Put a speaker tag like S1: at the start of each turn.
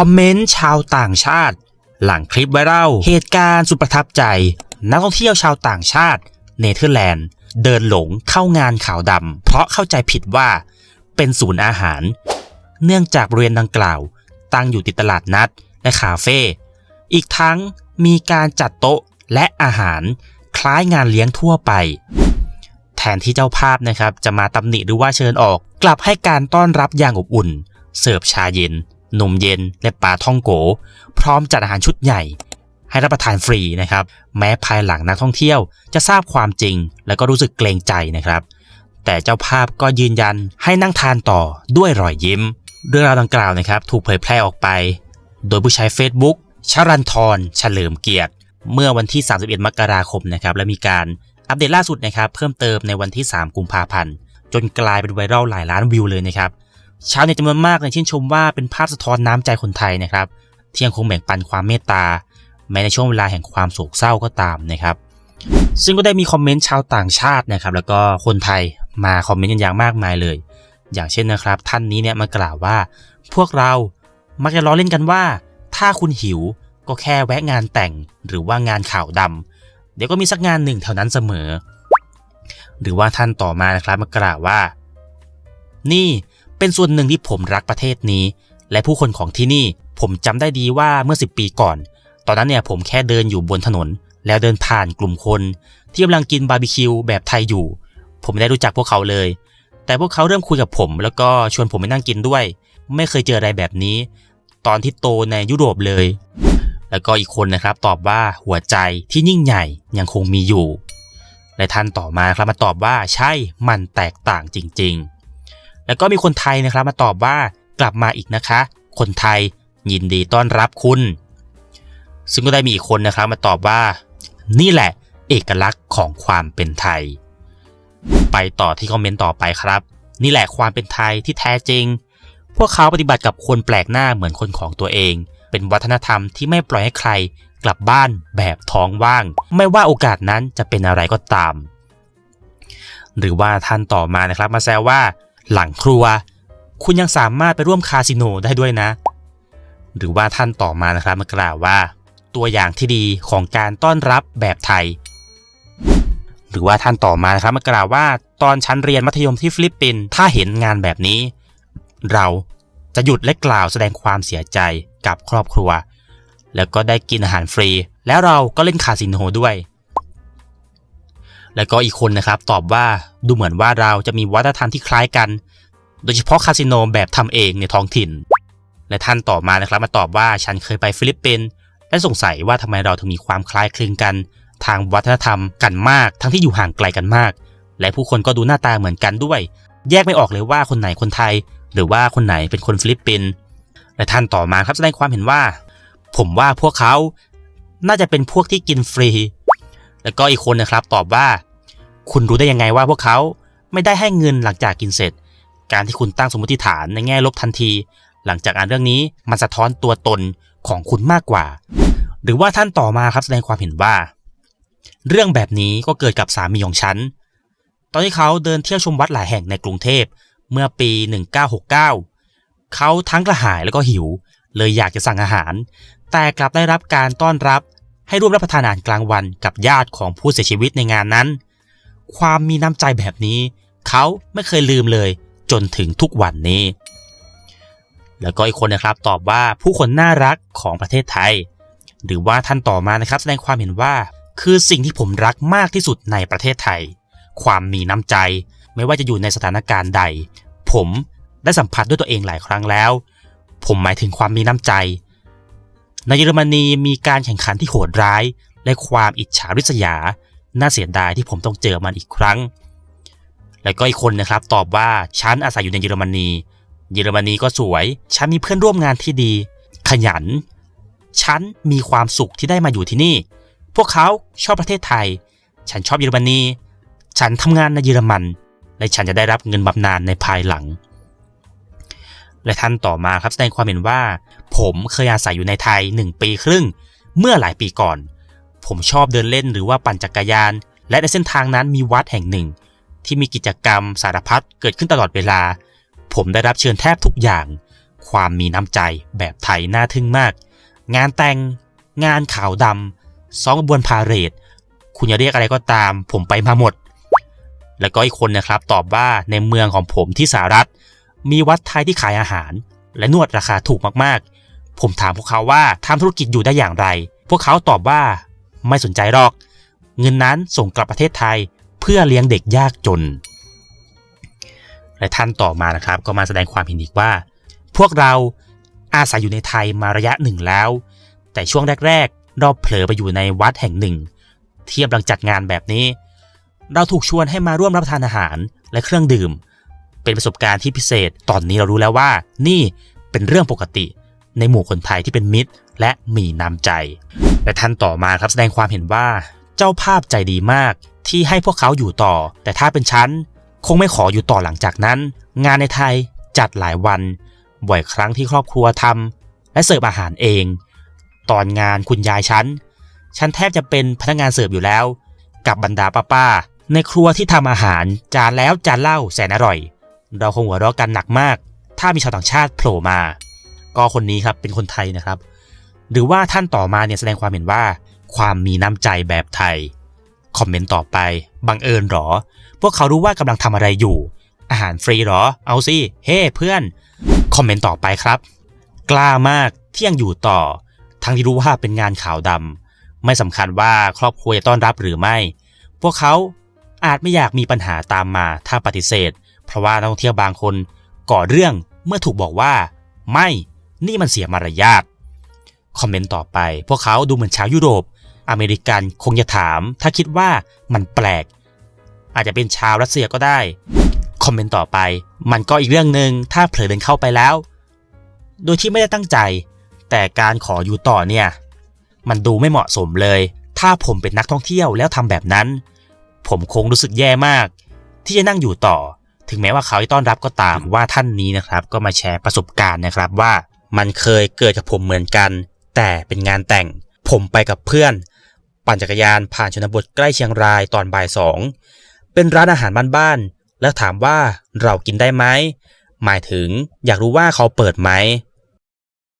S1: คอมเมนต์ชาวต่างชาติ หลังคลิปไวรัลเหตุการณ์สุดประทับใจ นักท่องเที่ยวชาวต่างชาติ เนเธอร์แลนด์ เดินหลงเข้างานขาวดำเพราะเข้าใจผิดว่าเป็นศูนย์อาหาร เนื่องจากบริเวณดังกล่าว ตั้งอยู่ติดตลาดนัดและคาเฟ่อีกทั้งมีการจัดโต๊ะและอาหารคล้ายงานเลี้ยงทั่วไป แทนที่เจ้าภาพนะครับ จะมาตำหนิหรือว่าเชิญออก กลับให้การต้อนรับอย่างอบอุ่น เสิร์ฟชาเย็น นมเย็น และปลาท่องโก พร้อมจัดอาหารชุดใหญ่ ให้รับประทานฟรีนะครับ แม้ภายหลังนักท่องเที่ยวจะทราบความจริง และก็รู้สึกเกรงใจนะครับ แต่เจ้าภาพก็ยืนยันให้นั่งทานต่อด้วยรอยยิ้ม เรื่องราวดังกล่าวนะครับ ถูกเผยแพร่ออกไป โดยผู้ใช้ Facebook ชรันทรเฉลิมเกียรติ เมื่อวันที่ 31 มกราคมนะครับและมีการอัปเดตล่าสุดนะครับ เพิ่มเติมในวันที่ 3 กุมภาพันธ์จนกลายเป็นไวรัลหลายล้านวิวเลยนะครับ ชาวเน็ตจำนวนมากเลยชื่นชมว่าเป็นภาพสะท้อนน้ำใจคนไทยนะครับที่ยังคงแบ่งปันความเมตตา แม้ในช่วงเวลาแห่งความโศกเศร้าก็ตามนะครับ ซึ่งก็ได้มีคอมเมนต์ชาวต่างชาตินะครับ แล้วก็คนไทยมาคอมเมนต์กันอย่างมากมายเลย อย่างเช่นนะครับ ท่านนี้เนี่ยมากล่าวว่า พวกเรามักจะล้อเล่นกันว่า ถ้าคุณหิวก็แค่แวะงานแต่งหรือว่างานข่าวดำเดี๋ยวก็มีสักงานหนึ่งแถวนั้นเสมอ หรือว่าท่านต่อมานะครับมากล่าวว่า นี่ เป็นส่วนหนึ่งที่ผมรักประเทศนี้ และผู้คนของที่นี่ผมจำได้ดีว่าเมื่อ 10 ปีก่อน ตอนนั้นเนี่ยผมแค่เดินอยู่บนถนน แล้วเดินผ่านกลุ่มคน ที่กำลังกินบาร์บีคิวแบบไทยอยู่ ผมไม่ได้รู้จักพวกเขาเลย แต่พวกเขาเริ่มคุยกับผม แล้วก็ชวนผมไปนั่งกินด้วย ไม่เคยเจออะไรแบบนี้ ตอนที่โตในยุโรปเลย แล้วก็อีกคนนะครับตอบว่าหัวใจที่ยิ่งใหญ่ยังคงมีอยู่และท่านต่อมาครับมาตอบว่าใช่มันแตกต่างจริง ๆ แล้วก็มีคนไทยนะครับมาตอบว่ากลับมาอีกนะคะ คนไทยยินดีต้อนรับคุณ ซึ่งก็ได้มีอีกคนนะครับมาตอบว่า นี่แหละ เอกลักษณ์ของความเป็นไทย ไปต่อที่คอมเมนต์ต่อไปครับ นี่แหละความเป็นไทยที่แท้จริง พวกเขาปฏิบัติกับคนแปลกหน้าเหมือนคนของตัวเอง เป็นวัฒนธรรมที่ไม่ปล่อยให้ใครกลับบ้านแบบท้องว่าง ไม่ว่าโอกาสนั้นจะเป็นอะไรก็ตาม หรือว่าท่านต่อมานะครับมาแซวว่า หลังครัว คุณยังสามารถไปร่วมคาสิโนได้ด้วยนะ หรือว่าท่านต่อมานะครับมากล่าวว่า ตัวอย่างที่ดีของการต้อนรับแบบไทย หรือว่าท่านต่อมานะครับมากล่าวว่า ตอนชั้นเรียนมัธยมที่ฟิลิปปินส์ถ้าเห็นงานแบบนี้ เราจะหยุดและกล่าวแสดงความเสียใจกับครอบครัว แล้วก็ได้กินอาหารฟรี แล้วเราก็เล่นคาสิโนด้วย แล้วก็อีกคนนะครับตอบว่าดูเหมือนว่าเราจะมีวัฒนธรรมที่คล้ายกัน โดยเฉพาะคาสิโนแบบทำเองในท้องถิ่น และท่านต่อมานะครับมาตอบว่าฉันเคยไปฟิลิปปินส์และสงสัยว่าทำไมเราถึงมีความคล้ายคลึงกัน ทางวัฒนธรรมกันมาก ทั้งที่อยู่ห่างไกลกันมาก และผู้คนก็ดูหน้าตาเหมือนกันด้วย แยกไม่ออกเลยว่าคนไหนคนไทย หรือว่าคนไหนเป็นคนฟิลิปปินส์และท่านต่อมาครับแสดงความเห็นว่า ผมว่าพวกเขาน่าจะเป็นพวกที่กินฟรี แล้วก็อีกคนนะครับตอบว่า คุณรู้ได้ยังไงว่าพวกเขาไม่ได้ให้เงินหลังจากกินเสร็จ การที่คุณตั้งสมมติฐานในแง่ลบทันที หลังจากอ่านเรื่องนี้มันสะท้อนตัวตนของคุณมากกว่า หรือว่าท่านต่อมาครับแสดงความเห็นว่า เรื่องแบบนี้ก็เกิดกับสามีของฉัน ตอนที่เขาเดินเที่ยวชมวัดหลายแห่งในกรุงเทพเมื่อปี 1969 เขาทั้งกระหายแล้วก็หิว เลยอยากจะสั่งอาหาร แต่กลับได้รับการต้อนรับ ให้ร่วมรับประทานอาหารกลางวันกับญาติของผู้เสียชีวิตในงานนั้น ความมีน้ำใจแบบนี้ เขาไม่เคยลืมเลยจนถึงทุกวันนี้ แล้วก็อีกคนนะครับตอบว่าผู้คนน่ารักของประเทศไทย หรือว่าท่านต่อมานะครับ แสดงความเห็นว่าคือสิ่งที่ผมรักมากที่สุดในประเทศไทย ความมีน้ำใจ ไม่ว่าจะอยู่ในสถานการณ์ใด ผมได้สัมผัสด้วยตัวเองหลายครั้งแล้ว ผมหมายถึงความมีน้ำใจ ในเยอรมนีมีการแข่งขันที่โหดร้าย และความอิจฉาริษยา น่าเสียดายที่ผมต้องเจอมันอีกครั้ง แล้วก็อีกคนนะครับตอบว่าฉันอาศัยอยู่ในเยอรมนี เยอรมนีก็สวย ฉันมีเพื่อนร่วมงานที่ดี ขยัน ฉันมีความสุขที่ได้มาอยู่ที่นี่ พวกเขาชอบประเทศไทย ฉันชอบเยอรมนี ฉันทำงานในเยอรมัน และฉันจะได้รับเงินบำนาญในภายหลัง และท่านต่อมาครับแสดงความเห็นว่า ผมเคยอาศัยอยู่ในไทย 1 ปีครึ่ง เมื่อหลายปีก่อน ผมชอบเดินเล่นหรือว่าปั่นจักรยาน และในเส้นทางนั้นมีวัดแห่งหนึ่ง ที่มีกิจกรรมสารพัดเกิดขึ้นตลอดเวลา ผมได้รับเชิญแทบทุกอย่าง ความมีน้ำใจแบบไทยน่าทึ่งมาก งานแต่ง งานขาวดำซ้อมบวนพาเหรดคุณจะเรียกอะไรก็ตาม ผมไปมาหมด แล้วก็อีกคนนะครับตอบว่าในเมืองของผมที่สหรัฐ มีวัดไทยที่ขายอาหาร และนวดราคาถูกมากๆ ผมถามพวกเขาว่าทำธุรกิจอยู่ได้อย่างไร พวกเขาตอบว่าไม่สนใจหรอก เงินนั้นส่งกลับประเทศไทยเพื่อเลี้ยงเด็กยากจน และท่านต่อมานะครับ ก็มาแสดงความเห็นอีกว่า พวกเราอาศัยอยู่ในไทยมาระยะหนึ่งแล้ว แต่ช่วงแรกๆเราเผลอไปอยู่ในวัดแห่งหนึ่ง ที่กำลังจัดงานแบบนี้ เราถูกชวนให้มาร่วมรับประทานอาหารและเครื่องดื่ม เป็นประสบการณ์ที่พิเศษ ตอนนี้เรารู้แล้วว่า นี่เป็นเรื่องปกติ ในหมู่คนไทยที่เป็นมิตร และมีน้ำใจ และท่านต่อมาครับแสดงความเห็นว่า เจ้าภาพใจดีมากที่ให้พวกเขาอยู่ต่อ แต่ถ้าเป็นฉันคงไม่ขออยู่ต่อหลังจากนั้น งานในไทยจัดหลายวัน บ่อยครั้งที่ครอบครัวทำและเสิร์ฟอาหารเอง ตอนงานคุณยายฉันฉันแทบจะเป็นพนักงานเสิร์ฟอยู่แล้ว กับบรรดาป้าๆในครัวที่ทำอาหารจานแล้วจานเล่าแสนอร่อย เราคงหัวเราะกันหนักมาก ถ้ามีชาวต่างชาติโผล่มา ก็คนนี้ครับเป็นคนไทยนะครับ หรือว่าท่านต่อมาเนี่ยแสดงความเห็นว่า ความมีน้ำใจแบบไทย คอมเมนต์ต่อไป บังเอิญหรอ พวกเขารู้ว่ากำลังทำอะไรอยู่ อาหารฟรีหรอ เอาสิ เฮ้เพื่อน คอมเมนต์ต่อไปครับ กล้ามากที่ยังอยู่ต่อ ทั้งที่รู้ว่าเป็นงานข่าวดำ ไม่สำคัญว่าครอบครัวจะต้อนรับหรือไม่ พวกเขาอาจไม่อยากมีปัญหาตามมาถ้าปฏิเสธ เพราะว่านักท่องเที่ยวบางคนก่อเรื่องเมื่อถูกบอกว่า ไม่นี่มันเสียมารยาทคอมเมนต์ต่อไป พวกเขาดูเหมือนชาวยุโรป อเมริกันคงจะถาม ถ้าคิดว่ามันแปลก อาจจะเป็นชาวรัสเซียก็ได้คอมเมนต์ต่อไป มันก็อีกเรื่องหนึ่งถ้าเผลอเดินเข้าไปแล้ว โดยที่ไม่ได้ตั้งใจ แต่การขออยู่ต่อเนี่ย มันดูไม่เหมาะสมเลย ถ้าผมเป็นนักท่องเที่ยวแล้วทำแบบนั้น ผมคงรู้สึกแย่มาก ที่จะนั่งอยู่ต่อ ถึงแม้ว่าเขาจะต้อนรับก็ตามว่าท่านนี้นะครับ ก็มาแชร์ประสบการณ์นะครับว่ามันเคยเกิดกับผมเหมือนกัน แต่เป็นงานแต่งผมไปกับเพื่อน ปั่นจักรยานผ่านชนบทใกล้เชียงรายตอนบ่ายสองเป็นร้านอาหารบ้านๆแล้วถามว่าเรากินได้ไหมหมายถึงอยากรู้ว่าเขาเปิดไหม